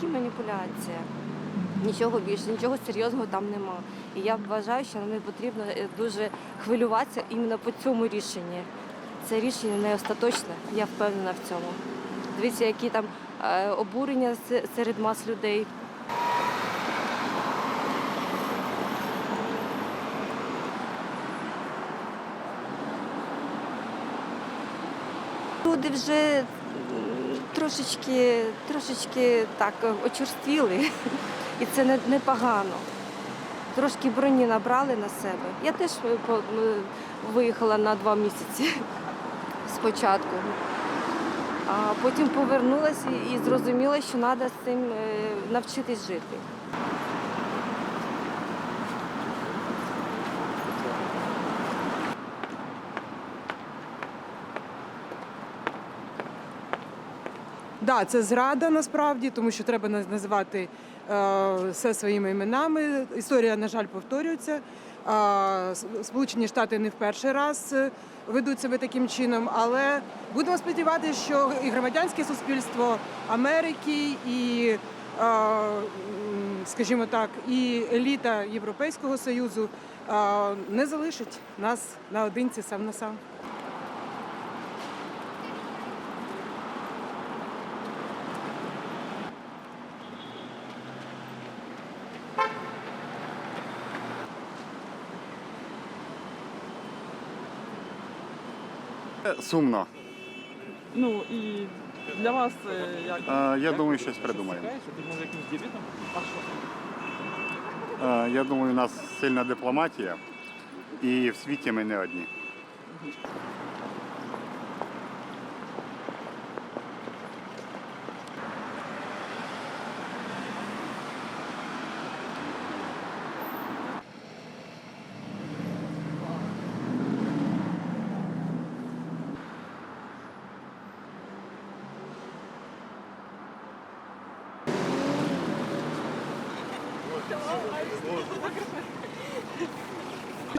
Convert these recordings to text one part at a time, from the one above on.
тільки маніпуляція. Нічого більше, нічого серйозного там нема. І я вважаю, що не потрібно е, дуже хвилюватися іменно по цьому рішенні. Це рішення не остаточне, я впевнена в цьому. Дивіться, які там е, обурення серед мас людей. Люди вже трошечки, трошечки так е, очерствіли, і це не, непогано. Трошки броні набрали на себе. Я теж е, м, виїхала на два місяці спочатку. А потім повернулася і зрозуміла, що треба з цим е, навчитись жити. Да, це зрада насправді, тому що треба наз- називати е, все своїми іменами. Історія, на жаль, повторюється. Е, Сполучені Штати не в перший раз е, ведуть себе таким чином, але будемо сподіватися, що і громадянське суспільство Америки, і, скажімо так, і еліта Європейського Союзу не залишить нас наодинці сам на сам. Сумно. Ну і для вас е, як? А, Я думаю, щось придумаємо. А? Е, Я думаю, у нас сильна дипломатія, і в світі ми не одні.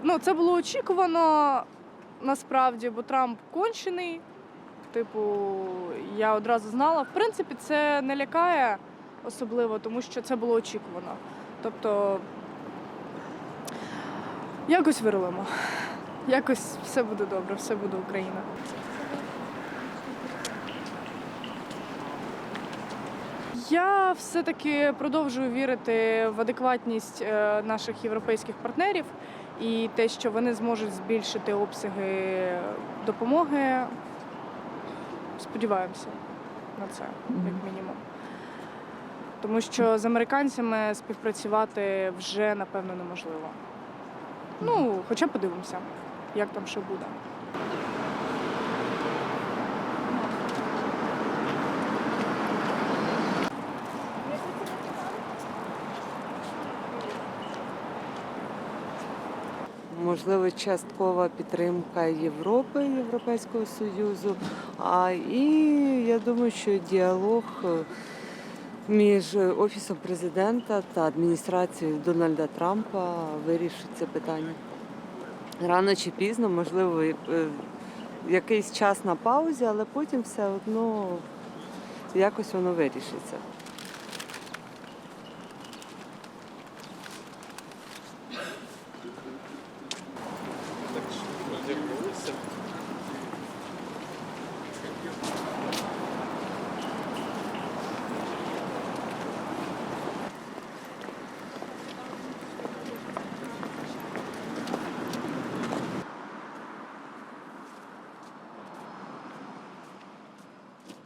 Ну, це було очікувано насправді, бо Трамп кончений. Типу, я одразу знала. В принципі, це не лякає особливо, тому що це було очікувано. Тобто, якось вирулимо. Якось все буде добре, все буде Україна. Я все-таки продовжую вірити в адекватність е, наших європейських партнерів і те, що вони зможуть збільшити обсяги допомоги. Сподіваємося на це, як мінімум. Тому що з американцями співпрацювати вже напевно неможливо. Ну, хоча подивимося, як там що буде. Можливо, часткова підтримка Європи, Європейського Союзу. А і я думаю, що діалог е, між Офісом президента та адміністрацією Дональда Трампа вирішить це питання. Рано чи пізно, можливо, е, якийсь час на паузі, але потім все одно якось воно вирішиться.